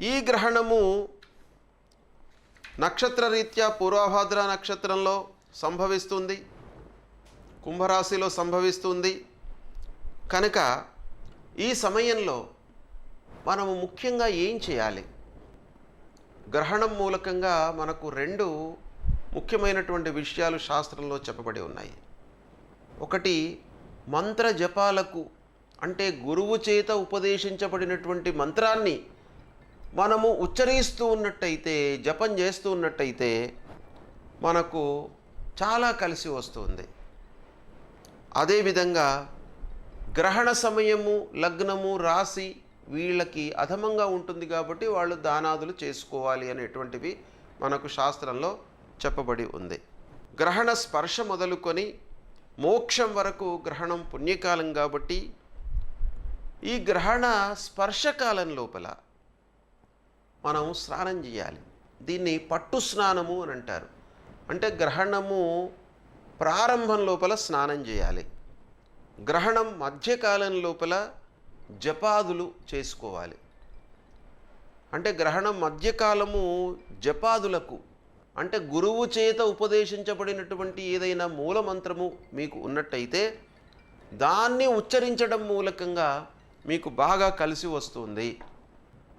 ఈ గ్రహణము నక్షత్ర రీత్యా పూర్వభాద్ర నక్షత్రంలో సంభవిస్తుంది కుంభరాశిలో సంభవిస్తుంది. కనుక ఈ సమయంలో మనము ముఖ్యంగా ఏం చేయాలి? గ్రహణం మూలకంగా మనకు రెండు ముఖ్యమైనటువంటి విషయాలు శాస్త్రంలో చెప్పబడి ఉన్నాయి. ఒకటి మంత్ర జపాలకు అంటే గురువు చేత ఉపదేశించబడినటువంటి మంత్రాన్ని మనము ఉచ్చరిస్తూ ఉన్నట్టయితే జపం చేస్తూ ఉన్నట్టయితే మనకు చాలా కలిసి వస్తుంది. అదేవిధంగా గ్రహణ సమయము లగ్నము రాశి వీళ్ళకి అధమంగా ఉంటుంది కాబట్టి వాళ్ళు దానాదులు చేసుకోవాలి అనేటువంటివి మనకు శాస్త్రంలో చెప్పబడి ఉంది. గ్రహణ స్పర్శ మొదలుకొని మోక్షం వరకు గ్రహణం పుణ్యకాలం కాబట్టి ఈ గ్రహణ స్పర్శకాలం లోపల మనం స్నానం చేయాలి. దీన్ని పట్టు స్నానము అని అంటారు. అంటే గ్రహణము ప్రారంభం లోపల స్నానం చేయాలి. గ్రహణం మధ్యకాలం లోపల జపాదులు చేసుకోవాలి. అంటే గ్రహణం మధ్యకాలము జపాదులకు అంటే గురువు చేత ఉపదేశించబడినటువంటి ఏదైనా మూలమంత్రము మీకు ఉన్నట్టయితే దాన్ని ఉచ్చరించడం మూలకంగా మీకు బాగా కలిసి వస్తుంది.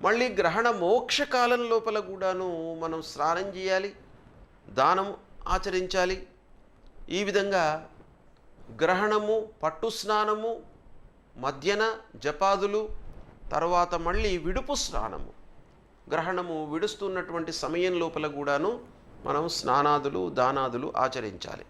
మళ్ళీ గ్రహణ మోక్షకాలం లోపల కూడాను మనం స్నానం చేయాలి దానం ఆచరించాలి. ఈ విధంగా గ్రహణము పట్టు స్నానము మధ్యన జపాదులు తర్వాత మళ్ళీ విడుపు స్నానము. గ్రహణము విడుస్తున్నటువంటి సమయం లోపల కూడాను మనం స్నానాదులు దానాదులు ఆచరించాలి.